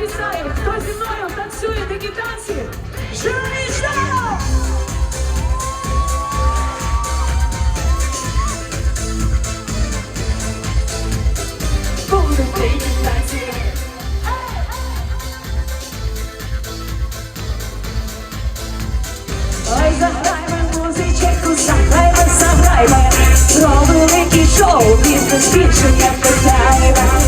зависає, хто зі мною танцює такі танці? Штаб! Буду танці. Ой, заграймо музичку, заграймо, заграймо Про великий шоу, бізнес більше не питаймо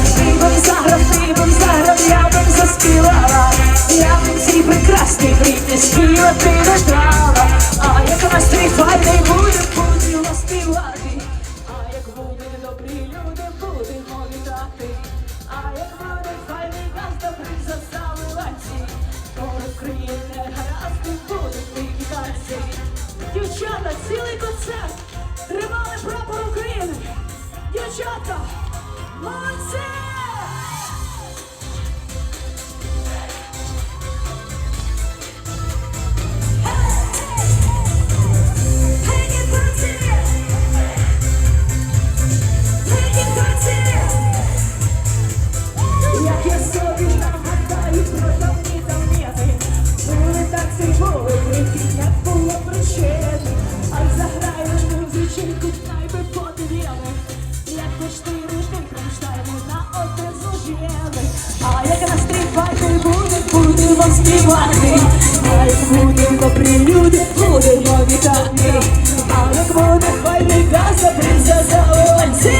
співати не ждала А як настрій файний буде, будемо співати. А як будуть добрі люди, будемо вітати. А як буде файний газ, добрий заставиланці Поряд країни гаразд, і будуть дикі танці Дівчата, цілий концерт. Тримали прапор України. Дівчата, молодці! Будемо співати А як будуть добрі люди, будемо вітати А як буде файний газ, принца заводці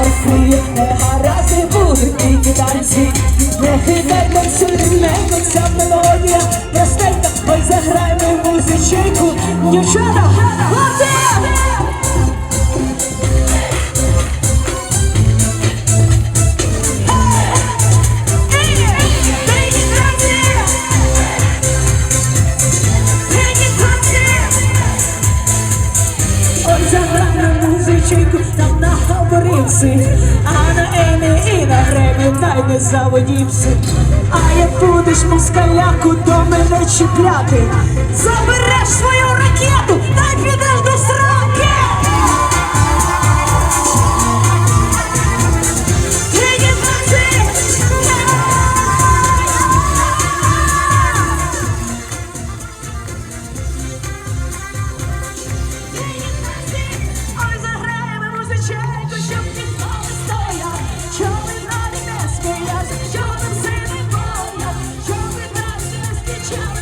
Орфує не гаразди, будуть тільки танці Не хитай танцюй, не ця мелодія. Простенька, ой заграємо музичку, Дівчата, не заводівся. А як будеш москаляку до мене чіпляти, забереш свою ракету, не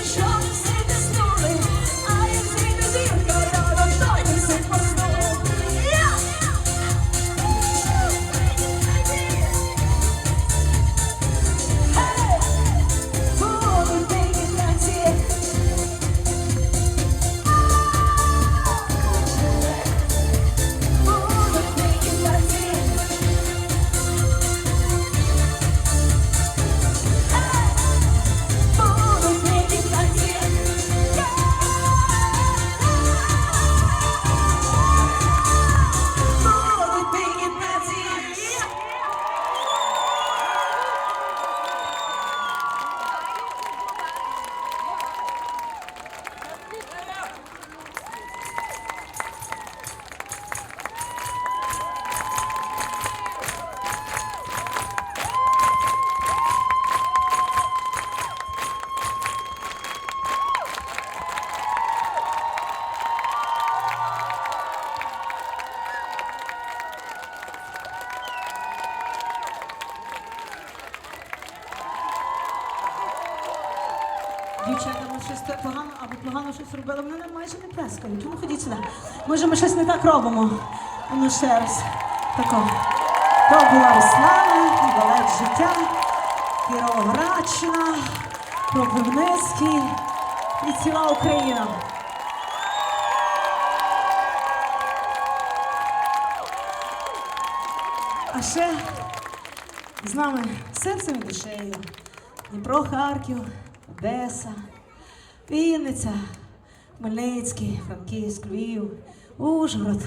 щось робили. Вони нам майже не плескають. Ну ходіть сюди. Може, ми щось не так робимо. Ну ще раз. Тако. То була Руслана, балет життя, Кіровоградщина, Кропивницький і ціла Україна. А ще з нами серцем і душею. Дніпро, Харків, Одеса, Вінниця, Хмельницький, Франківськ, Львів, Ужгород,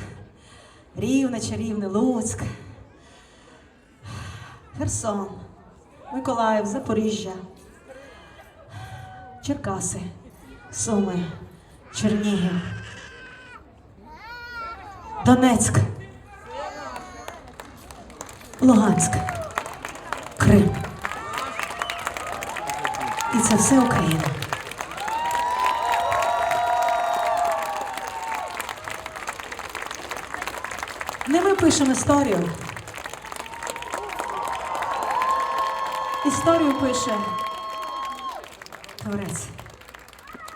Рівне, Чарівне, Луцьк, Херсон, Миколаїв, Запоріжжя, Черкаси, Суми, Чернігів, Донецьк, Луганськ, Крим. І це все Україна. Не ми пишемо історію. Історію пише Творець.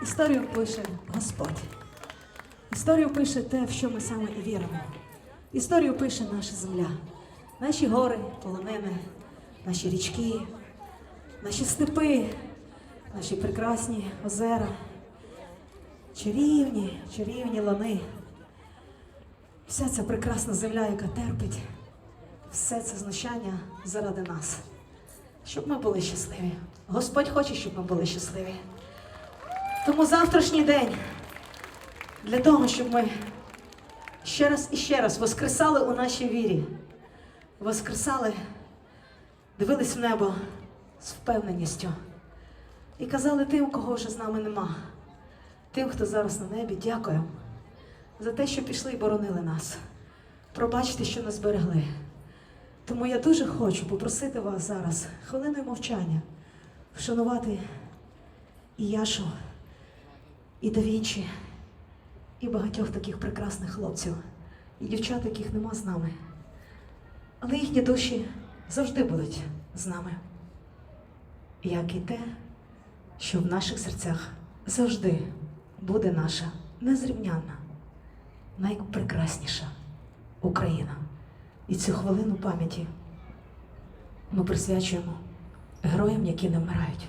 Історію пише Господь. Історію пише те, в що ми саме і віримо. Історію пише наша земля, наші гори, полонини, наші річки, наші степи, наші прекрасні озера, чарівні, чарівні лани. Вся ця прекрасна земля, яка терпить, все це знущання заради нас, щоб ми були щасливі. Господь хоче, щоб ми були щасливі. Тому завтрашній день для того, щоб ми ще раз і ще раз воскресали у нашій вірі, воскресали, дивились в небо з впевненістю. І казали тим, кого вже з нами нема, тим, хто зараз на небі, дякую за те, що пішли і боронили нас. Пробачте, що нас берегли. Тому я дуже хочу попросити вас зараз хвилиною мовчання вшанувати і Яшу, і Давінчі, і багатьох таких прекрасних хлопців, і дівчат, яких нема з нами. Але їхні душі завжди будуть з нами. Як і те, що в наших серцях завжди буде наша незрівнянна, найпрекрасніша Україна. І цю хвилину пам'яті ми присвячуємо героям, які не вмирають.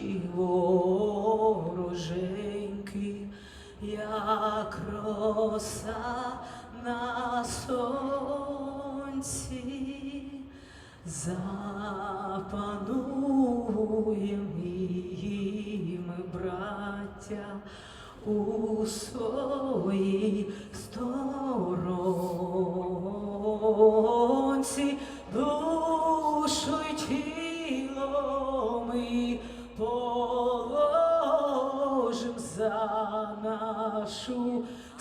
наші вороженьки, як роса на сонці, запануєм і ми, браття, у своїй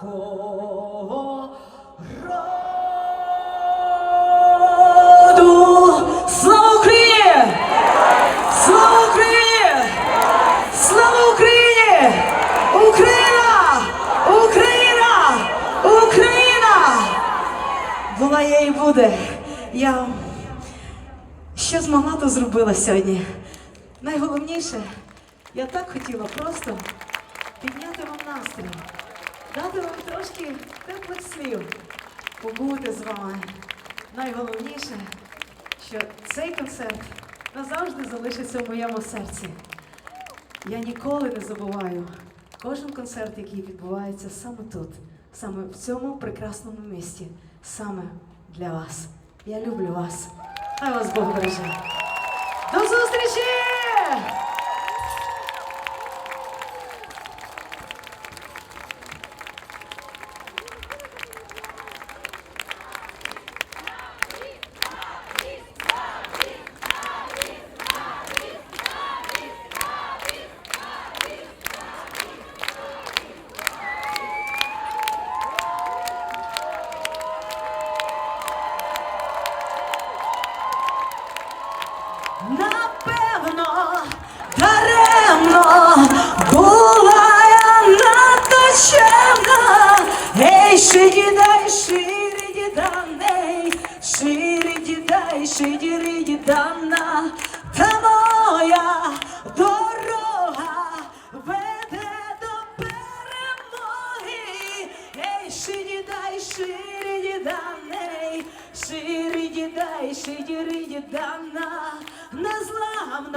Слава Україні! Слава Україні! Слава Україні! Україна! Україна! Україна! Була є і буде. Я що змогла, зробила сьогодні. Найголовніше, я так хотіла просто підняти вам настрій, дати вам трошки теплих слів, побути з вами. Найголовніше, що цей концерт назавжди залишиться в моєму серці. Я ніколи не забуваю кожен концерт, який відбувається саме тут, саме в цьому прекрасному місті, саме для вас. Я люблю вас. Хай вас Бог береже. До зустрічі! አምና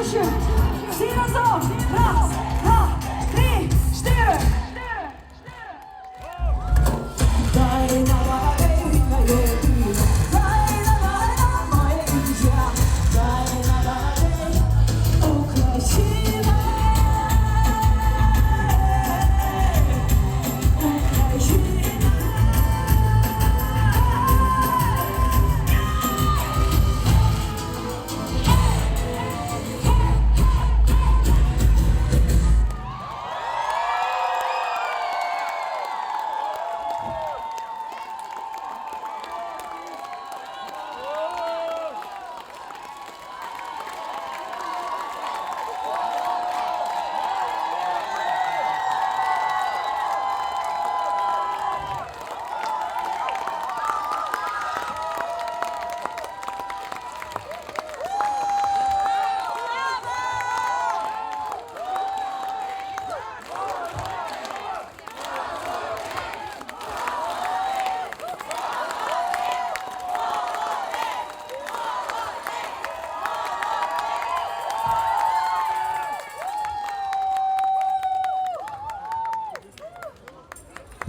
Krzysiu! Sirozo! Raz!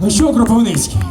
Ну що, Кропивницький?